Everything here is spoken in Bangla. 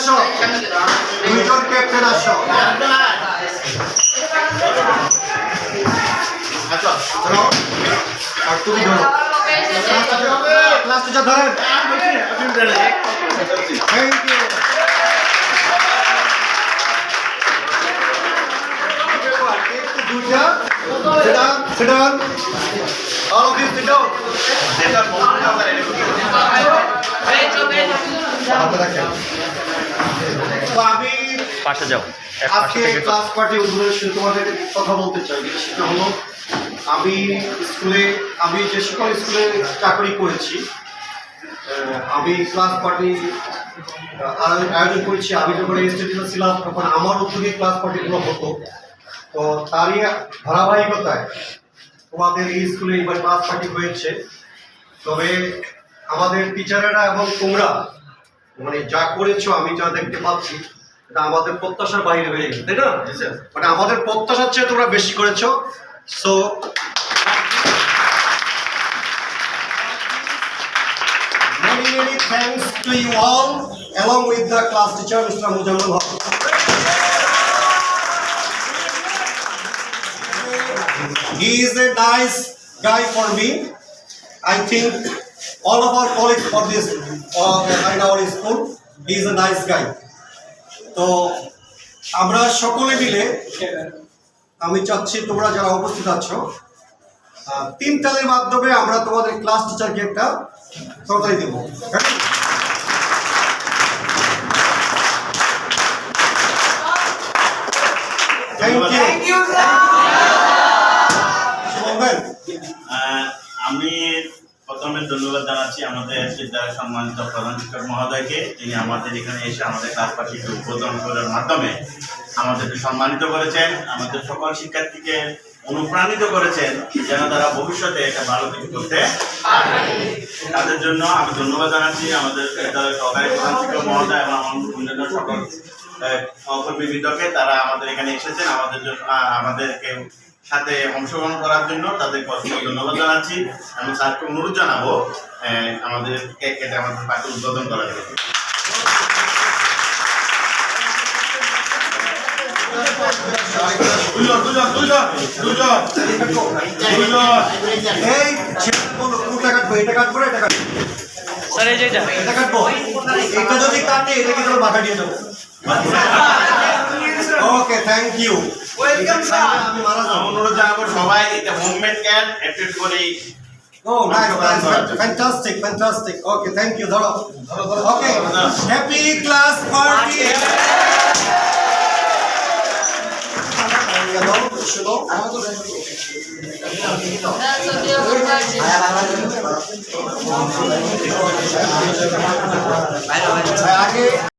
আসো। দুইজন ক্যাপ্টেন আসো। চলো আর তুমি ধরো। ক্লাস টিচার ধরেন। থ্যাংক ইউ দুইটা। হাতে রাখেন তো আমি পাশে যাও আজকে ক্লাস পার্টি উদ্বোধন তোমাদের কথা বলতে চাই। সেটা হলো আমি স্কুলে আমি যে সকল স্কুলে চাকরি করেছি আমি ক্লাস পার্টি আয়োজন করেছি আমি যখন স্টেডিয়ামে ছিলাম তখন আমার উদ্যোগে ক্লাস পার্টিগুলো হতো। তো তারই ধারাবাহিকতায় তোমাদের এই স্কুলে এবার ক্লাস পার্টি হয়েছে। তবে আমাদের টিচারেরা এবং তোমরা মানে যা করেছ আমি যা দেখতে পাচ্ছি এটা আমাদের প্রত্যাশার বাইরে হয়ে গেছে তাই না মানে আমাদের প্রত্যাশার চেয়ে তোমরা বেশি করেছ so many many thanks to you all along with the class teacher Mr. Mujammal Haq. He is a nice guy for me. I think all of our colleagues for this uh, our school, he is a nice guy. তো আমরা সকলে মিলে আমি চাচ্ছি তোমরা যারা উপস্থিত আছো তিন তালের মাধ্যমে আমরা তোমাদের ক্লাস টিচারকে একটা সরকারি দেবো। থ্যাংক ইউ প্রথমে ধন্যবাদ জানাচ্ছি আমাদের বিদ্যালয়ের সম্মানিত প্রধান শিক্ষক মহোদয়কে যিনি আমাদের এখানে এসে আমাদের ক্লাস পাঠিয়ে উদ্বোধন করার মাধ্যমে আমাদেরকে সম্মানিত করেছেন আমাদের সকল শিক্ষার্থীকে অনুপ্রাণিত করেছেন যেন তারা ভবিষ্যতে একটা ভালো কিছু করতে তাদের জন্য আমি ধন্যবাদ জানাচ্ছি আমাদের বিদ্যালয়ের সহকারী প্রধান শিক্ষক মহোদয় এবং অন্যান্য সকল আহ, সহকর্মীবৃন্দকে তারা আমাদের এখানে এসেছেন আমাদের জন্য আমাদেরকে সাথে অংশগ্রহণ করার জন্য তাদেরকে অসংখ্য ধন্যবাদ জানাচ্ছি আমি স্যারকে অনুরোধ জানাব আমাদের কেক কেটে আমাদের পার্টি উদ্বোধন করার জন্য কোনটা কাটবো। এটা কাটবো। যদি কাটে এটা কিন্তু মাথা দিয়ে দেবো? Okay thank you welcome sir আমি মারা যাব অনুরোধ জানাব সবাই এটা হোমমেড ক্যাট অ্যাটেন্ড করে Oh, nice, nice, fantastic, fantastic. Okay, thank you. ধরো Okay, happy class party. আগে